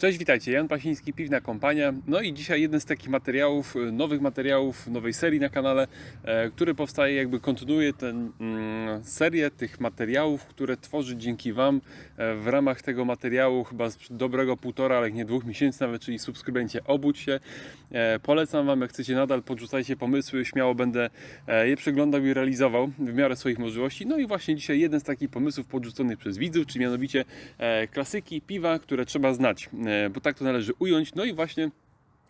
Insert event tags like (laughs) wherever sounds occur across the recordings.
Cześć, witajcie. Jan Pasiński, Piwna Kompania. No i dzisiaj jeden z takich materiałów, e, nowych materiałów, nowej serii na kanale, e, który powstaje, jakby kontynuuje tę mm, serię tych materiałów, które tworzy dzięki Wam e, w ramach tego materiału, chyba z dobrego półtora, ale nie dwóch miesięcy nawet, czyli subskrybencie Obudź się. Polecam Wam, jak chcecie nadal, podrzucajcie pomysły, śmiało będę je przeglądał i realizował w miarę swoich możliwości. No i właśnie dzisiaj jeden z takich pomysłów podrzuconych przez widzów, czy mianowicie klasyki piwa, które trzeba znać, bo tak to należy ująć. No i właśnie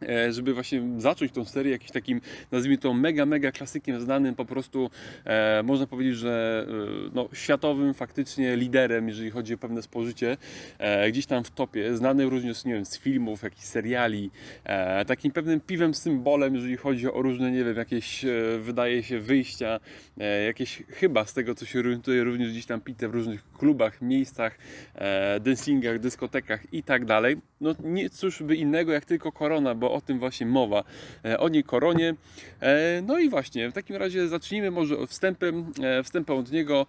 e, żeby właśnie zacząć tą serię jakimś takim, nazwijmy to mega, mega klasykiem znanym, po prostu e, można powiedzieć, że e, no, światowym faktycznie liderem, jeżeli chodzi o pewne spożycie, e, gdzieś tam w topie, znany również, nie wiem, z filmów, jakichś seriali, e, takim pewnym piwem symbolem, jeżeli chodzi o różne, nie wiem, jakieś, e, wydaje się, wyjścia, e, jakieś chyba z tego, co się orientuje, również gdzieś tam pite w różnych klubach, miejscach, e, dancingach, dyskotekach i tak dalej. No nie cóż by innego jak tylko korona, bo o tym właśnie mowa, e, o niej koronie. E, No i właśnie, w takim razie zacznijmy może wstępem, e, wstępem od niego,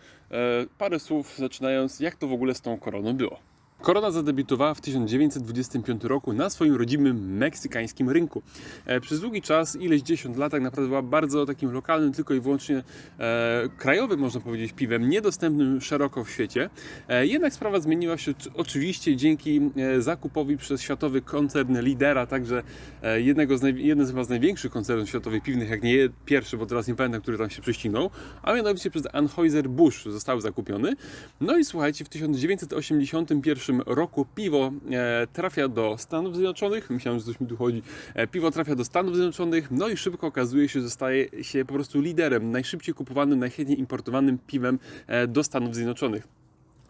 parę słów zaczynając, jak to w ogóle z tą koroną było. Korona zadebiutowała w 1925 roku na swoim rodzimym meksykańskim rynku. E, Przez długi czas, ileś dziesiąt lat, tak naprawdę była bardzo takim lokalnym, tylko i wyłącznie e, krajowym, można powiedzieć, piwem, niedostępnym szeroko w świecie. E, jednak sprawa zmieniła się czy- oczywiście dzięki e, zakupowi przez światowy koncern lidera, także e, jednego z jeden z z największych koncernów światowych piwnych, jak nie pierwszy, bo teraz nie pamiętam, który tam się prześcignął, a mianowicie przez Anheuser-Busch został zakupiony. No i słuchajcie, w 1981 roku piwo e, trafia do Stanów Zjednoczonych. Myślałem, że coś mi tu chodzi. E, piwo trafia do Stanów Zjednoczonych, no i szybko okazuje się, że staje się po prostu liderem, najszybciej kupowanym, najchętniej importowanym piwem e, do Stanów Zjednoczonych.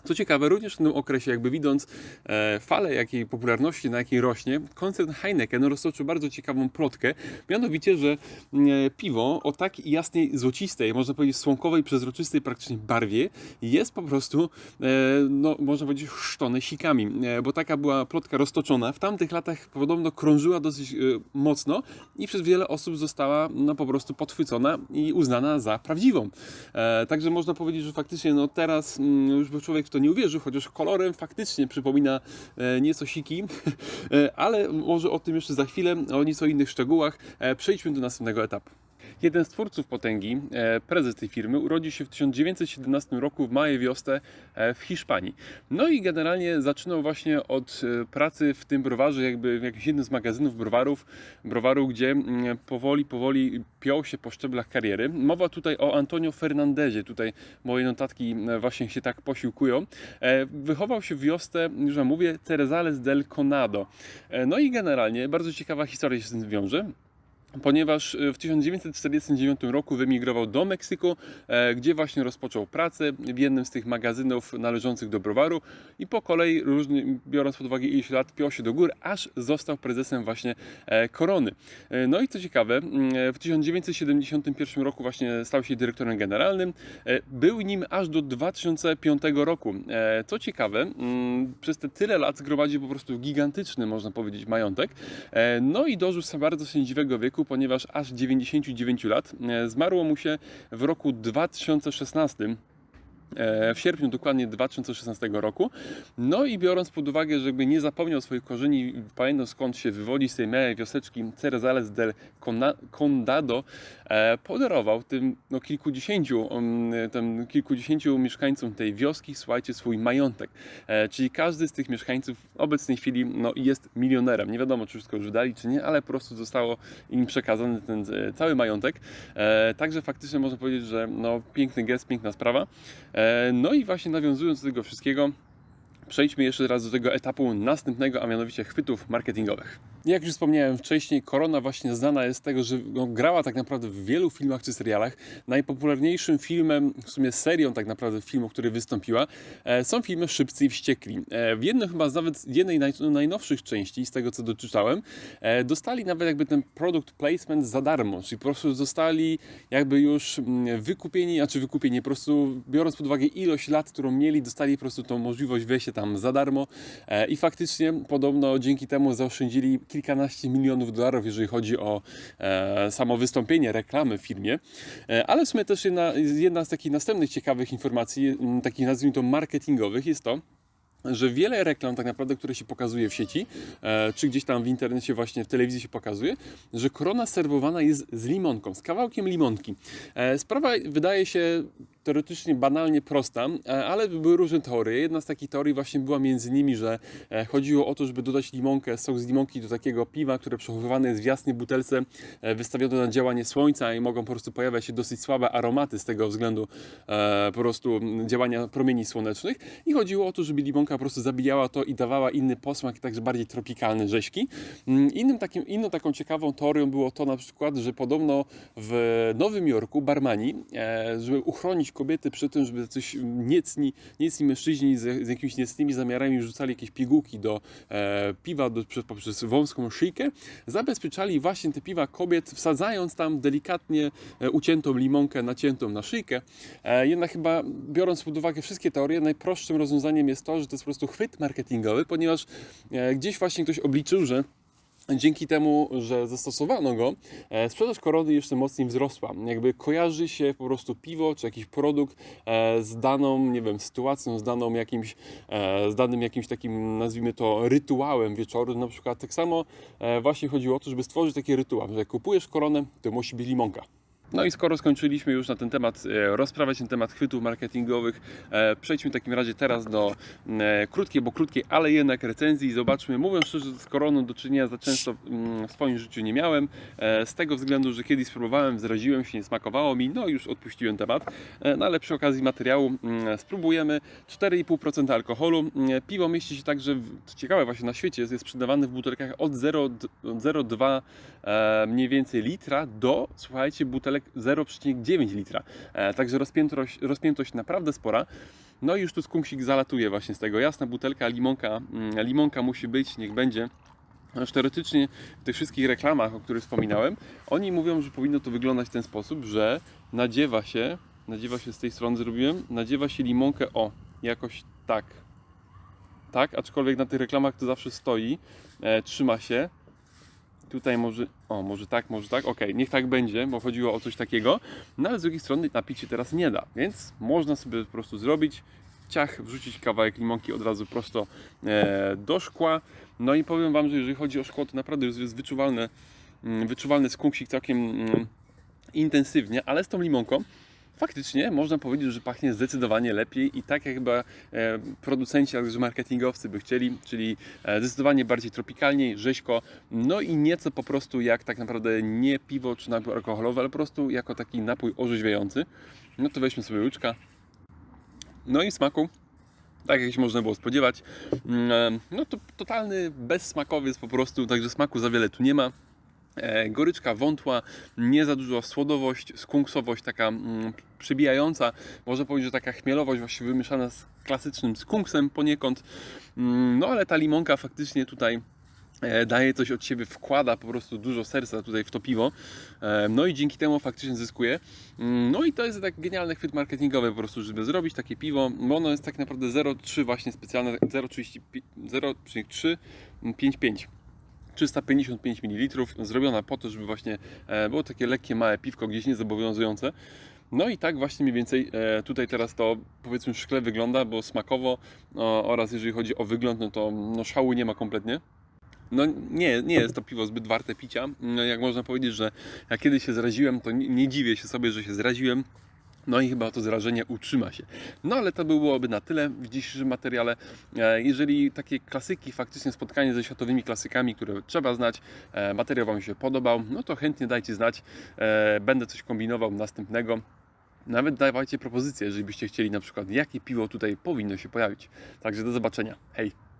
Co ciekawe, również w tym okresie, jakby widząc e, falę jakiej popularności, na jakiej rośnie, koncern Heineken roztoczył bardzo ciekawą plotkę, mianowicie, że mm, e, piwo o tak jasnej, złocistej, można powiedzieć słonkowej, przezroczystej praktycznie barwie jest po prostu, e, no, można powiedzieć, chrzczone sikami, e, bo taka była plotka roztoczona. W tamtych latach podobno krążyła dosyć e, mocno i przez wiele osób została no, po prostu podchwycona i uznana za prawdziwą. E, także można powiedzieć, że faktycznie no, teraz mm, już człowiek to nie uwierzył, chociaż kolorem faktycznie przypomina e, nieco siki, (laughs) e, ale może o tym jeszcze za chwilę, o nieco innych szczegółach. E, przejdźmy do następnego etapu. Jeden z twórców potęgi, e, prezes tej firmy, urodził się w 1917 roku w małej wiosce e, w Hiszpanii. No i generalnie zaczynał właśnie od e, pracy w tym browarze, jakby w jakimś jednym z magazynów browarów, browaru, gdzie mm, powoli, powoli piął się po szczeblach kariery. Mowa tutaj o Antonio Fernandezie, tutaj moje notatki właśnie się tak posiłkują. Wychował się w wiosce, już mówię, Cerezales del Conado. No i generalnie bardzo ciekawa historia się z tym wiąże ponieważ e, w 1949 roku wymigrował do Meksyku, e, gdzie właśnie rozpoczął pracę w jednym z tych magazynów należących do browaru i po kolei, biorąc pod uwagę ileś lat, piął się do góry, aż został prezesem właśnie e, Korony. E, No i co ciekawe, w 1971 roku właśnie stał się dyrektorem generalnym, był nim aż do 2005 roku. Co ciekawe, przez te tyle lat zgromadził po prostu gigantyczny, można powiedzieć, majątek. No i dożył bardzo sędziwego wieku, ponieważ aż 99 lat. E, Zmarło mu się w roku 2016. e, W sierpniu dokładnie 2016 roku. No i biorąc pod uwagę, że jakby nie zapomniał swoich korzeni, pamiętał skąd się wywodzi z tej małej wioseczki Cerezales del Condado, e, podarował tym no, kilkudziesięciu, um, tym kilkudziesięciu mieszkańcom tej wioski, słuchajcie, swój majątek. E, czyli każdy z tych mieszkańców w obecnej chwili no, jest milionerem. Nie wiadomo, czy wszystko już wydali, czy nie, ale po prostu zostało im przekazany ten cały majątek. Także faktycznie można powiedzieć, że no, piękny gest, piękna sprawa. E, no i właśnie nawiązując do tego wszystkiego, przejdźmy jeszcze raz do tego etapu następnego, a mianowicie chwytów marketingowych. Jak już wspomniałem wcześniej, Korona właśnie znana jest z tego, że no, grała tak naprawdę w wielu filmach czy serialach. Najpopularniejszym filmem, w sumie serią tak naprawdę filmów, w której wystąpiła, e, są filmy Szybcy i Wściekli. E, w jednym chyba nawet jednej naj, najnowszych części, z tego co doczytałem, e, dostali nawet jakby ten product placement za darmo, czyli po prostu zostali jakby już mm, wykupieni, a czy wykupieni, po prostu biorąc pod uwagę ilość lat, którą mieli, dostali po prostu tą możliwość wejścia tam za darmo i faktycznie podobno dzięki temu zaoszczędzili kilkanaście milionów dolarów, jeżeli chodzi o e, samo wystąpienie reklamy w firmie, e, ale w sumie też jedna, jedna z takich następnych ciekawych informacji, takich nazwijmy to marketingowych jest to, że wiele reklam tak naprawdę, które się pokazuje w sieci, e, czy gdzieś tam w internecie właśnie w telewizji się pokazuje, że korona serwowana jest z limonką, z kawałkiem limonki. E, sprawa wydaje się teoretycznie banalnie prosta, e, ale były różne teorie. Jedna z takich teorii właśnie była między innymi, że e, chodziło o to, żeby dodać limonkę, sok z limonki do takiego piwa, które przechowywane jest w jasnej butelce, e, wystawione na działanie słońca i mogą po prostu pojawiać się dosyć słabe aromaty z tego względu po prostu działania promieni słonecznych. I chodziło o to, żeby limonka po prostu zabijała to i dawała inny posmak, także bardziej tropikalny, rzeźki. Mm, Innym takim, inną taką ciekawą teorią było to na przykład, że podobno w Nowym Jorku barmani, żeby uchronić kobiety przed tym, żeby coś niecni, niecni mężczyźni z, z jakimiś niecnymi zamiarami rzucali jakieś pigułki do e, piwa do, przez, poprzez wąską szyjkę, zabezpieczali właśnie te piwa kobiet, wsadzając tam delikatnie e, uciętą limonkę, naciętą na szyjkę. E, jednak chyba biorąc pod uwagę wszystkie teorie, najprostszym rozwiązaniem jest to, że to jest po prostu chwyt marketingowy, ponieważ e, gdzieś właśnie ktoś obliczył, że Dzięki temu, że zastosowano go, e, sprzedaż korony jeszcze mocniej wzrosła. Jakby kojarzy się po prostu piwo czy jakiś produkt e, z daną, nie wiem, sytuacją, z daną jakimś, e, z danym jakimś takim, nazwijmy to, rytuałem wieczoru. Na przykład tak samo właśnie chodziło o to, żeby stworzyć taki rytuał, że jak kupujesz koronę, to musi być limonka. No i skoro skończyliśmy już na ten temat, e, rozprawiać ten temat chwytów marketingowych, e, przejdźmy w takim razie teraz do e, krótkiej, bo krótkiej, ale jednak recenzji zobaczmy. Mówiąc szczerze, z koroną do czynienia za często mm, w swoim życiu nie miałem, z tego względu, że kiedyś spróbowałem, zraziłem się, nie smakowało mi, no już odpuściłem temat. No ale przy okazji materiału mm, spróbujemy 4,5% alkoholu. Mm, Piwo mieści się także, co ciekawe właśnie na świecie, jest, jest sprzedawane w butelkach od 0 d- od 0,2 e, mniej więcej litra do, słuchajcie, butelek 0,9 litra. E, także rozpiętość, rozpiętość naprawdę spora. No i już tu skunksik zalatuje właśnie z tego. Jasna butelka, limonka, mm, limonka musi być, niech będzie. Aż teoretycznie w tych wszystkich reklamach, o których wspominałem, oni mówią, że powinno to wyglądać w ten sposób, że nadziewa się, nadziewa się z tej strony zrobiłem, nadziewa się limonkę o, jakoś tak. Tak, aczkolwiek na tych reklamach to zawsze stoi, e, trzyma się. Tutaj może, o może tak, może tak, okej, niech tak będzie, bo chodziło o coś takiego. No ale z drugiej strony napić się teraz nie da, więc można sobie po prostu zrobić, ciach, wrzucić kawałek limonki od razu prosto e, do szkła. No i powiem Wam, że jeżeli chodzi o szkło, to naprawdę jest wyczuwalne, mm, wyczuwalny skunksik całkiem mm, intensywnie, ale z tą limonką faktycznie można powiedzieć, że pachnie zdecydowanie lepiej i tak jak chyba e, producenci, a także marketingowcy by chcieli, czyli e, zdecydowanie bardziej tropikalniej, rzeźko, no i nieco po prostu jak tak naprawdę nie piwo czy napój alkoholowy, ale po prostu jako taki napój orzeźwiający. No to weźmy sobie łyczka. No i smaku tak jak się można było spodziewać. Mm, No to totalny bezsmakowiec po prostu, także smaku za wiele tu nie ma. E, Goryczka wątła, nie za dużo słodowość, skunksowość taka mm, przybijająca. Można powiedzieć, że taka chmielowość właśnie wymieszana z klasycznym skunksem poniekąd. Mm, No ale ta limonka faktycznie tutaj e, daje coś od siebie, wkłada po prostu dużo serca tutaj w to piwo. E, No i dzięki temu faktycznie zyskuje. Mm, No i to jest tak genialny chwyt marketingowy po prostu, żeby zrobić takie piwo, bo ono jest tak naprawdę 0,3 właśnie specjalne, 0,35 0,355. 355 ml, zrobiona po to, żeby właśnie e, było takie lekkie, małe piwko, gdzieś niezobowiązujące. No i tak właśnie mniej więcej e, tutaj teraz to powiedzmy szkle wygląda, bo smakowo o, oraz jeżeli chodzi o wygląd, no to no, szału nie ma kompletnie. No nie, nie jest to piwo zbyt warte picia. No, Jak można powiedzieć, że jak kiedyś się zraziłem, to nie, nie dziwię się sobie, że się zraziłem. No i chyba to zrażenie utrzyma się. No ale to byłoby na tyle w dzisiejszym materiale. E, Jeżeli takie klasyki, faktycznie spotkanie ze światowymi klasykami, które trzeba znać, e, materiał Wam się podobał, no to chętnie dajcie znać. E, Będę coś kombinował następnego. Nawet dawajcie propozycje, jeżeli byście chcieli na przykład, jakie piwo tutaj powinno się pojawić. Także do zobaczenia. Hej!